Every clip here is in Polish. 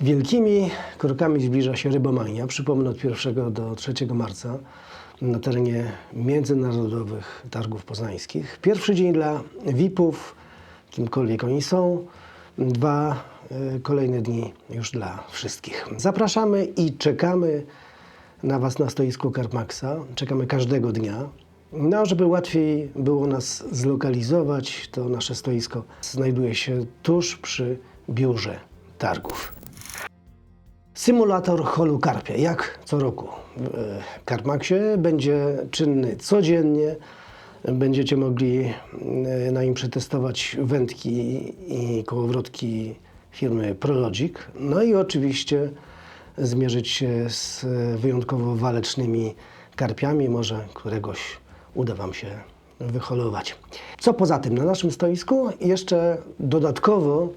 Wielkimi krokami zbliża się rybomania. Przypomnę od 1 do 3 marca na terenie międzynarodowych targów poznańskich. Pierwszy dzień dla VIP-ów, kimkolwiek oni są. Dwa y, kolejne dni już dla wszystkich. Zapraszamy i czekamy na Was na stoisku Karmaxa. Czekamy każdego dnia. No, żeby łatwiej było nas zlokalizować, to nasze stoisko znajduje się tuż przy biurze targów. Symulator holu karpia, jak co roku w Karmaksie, będzie czynny codziennie. Będziecie mogli e, na nim przetestować wędki i kołowrotki firmy Prologic. No i oczywiście zmierzyć się z wyjątkowo walecznymi karpiami. Może któregoś uda Wam się wyholować. Co poza tym na naszym stoisku jeszcze dodatkowo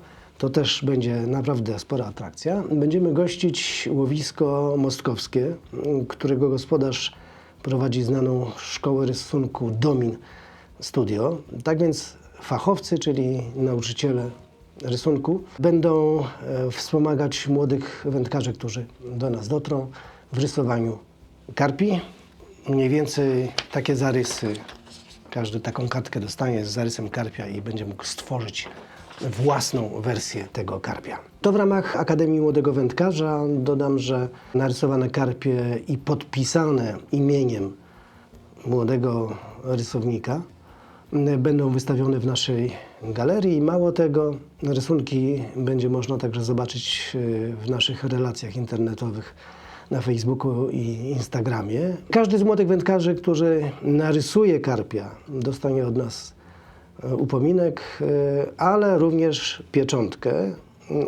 to też będzie naprawdę spora atrakcja. Będziemy gościć łowisko mostkowskie, którego gospodarz prowadzi znaną szkołę rysunku Domin Studio. Tak więc fachowcy, czyli nauczyciele rysunku, będą e, wspomagać młodych wędkarzy, którzy do nas dotrą w rysowaniu karpi. Mniej więcej takie zarysy każdy taką kartkę dostanie z zarysem karpia i będzie mógł stworzyć własną wersję tego karpia. To w ramach Akademii Młodego Wędkarza. Dodam, że narysowane karpie i podpisane imieniem młodego rysownika będą wystawione w naszej galerii. Mało tego, rysunki będzie można także zobaczyć y, w naszych relacjach internetowych na Facebooku i Instagramie. Każdy z młodych wędkarzy, który narysuje karpia, dostanie od nas upominek, e, ale również pieczątkę.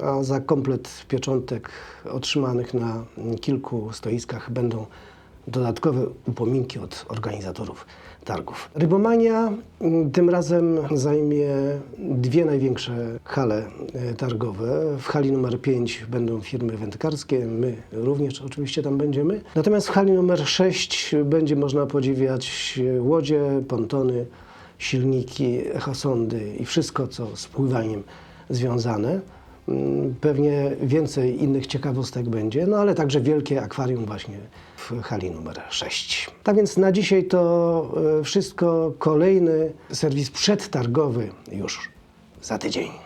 A za komplet pieczątek otrzymanych na kilku stoiskach będą dodatkowe upominki od organizatorów targów. Rybomania mm, tym razem zajmie dwie największe hale e, targowe. W hali numer 5 będą firmy wędkarskie, my również oczywiście tam będziemy. Natomiast w hali numer 6 będzie można podziwiać łodzie, pontony, silniki, echosondy i wszystko, co z pływaniem związane. Mm, Pewnie więcej innych ciekawostek będzie, no ale także wielkie akwarium właśnie w hali numer 6. Tak więc na dzisiaj to e, wszystko. Kolejny serwis przedtargowy już za tydzień.